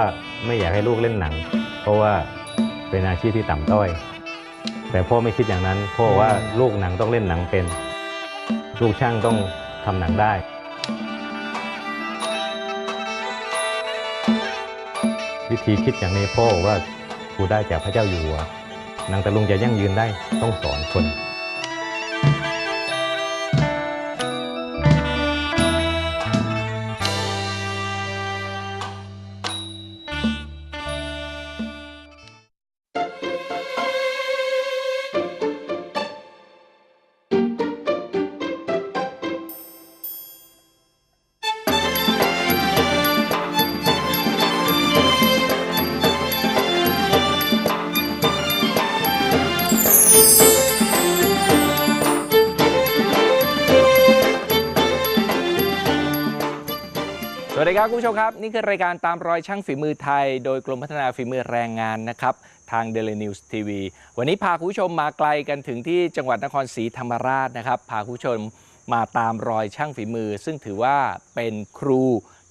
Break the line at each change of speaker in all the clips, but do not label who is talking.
ว่าไม่อยากให้ลูกเล่นหนัง เพราะว่าเป็นอาชีพที่ต่ำต้อย แต่พ่อไม่คิดอย่างนั้นพ่อว่าลูกหนังต้องเล่นหนังเป็น ลูกช่างต้องทำหนังได้ วิธีคิดอย่างนี้พ่อว่ากูได้จากพระเจ้าอยู่หัวหนังตะลุงจะยั่งยืนได้ต้องสอนคน
สวัสดีครับคุณผู้ชมครับ นี่คือรายการตามรอยช่างฝีมือไทย โดยกรมพัฒนาฝีมือแรงงานนะครับทาง Daily News TV วันนี้พาคุณผู้ชมมาไกลกันถึงที่จังหวัดนครศรีธรรมราชนะครับพาคุณผู้ชม มาตามรอยช่างฝีมือ ซึ่งถือว่าเป็นครู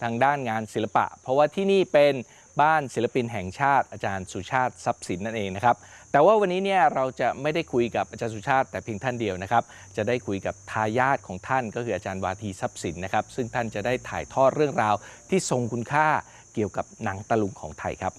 ทางด้านงานศิลปะ เพราะว่าที่นี่เป็นบ้านศิลปินแห่งชาติอาจารย์สุชาติทรัพย์สินนั่นเองนะครับ แต่ว่าวันนี้เนี่ยเราจะไม่ได้คุยกับอาจารย์สุชาติแต่เพียงท่านเดียวนะครับ จะได้คุยกับทายาทของท่านก็คืออาจารย์วาทีทรัพย์สินนะครับ ซึ่งท่านจะได้ถ่ายทอดเรื่องราวที่ทรงคุณค่าเกี่ยวกับหนังตะลุงของไทยครับ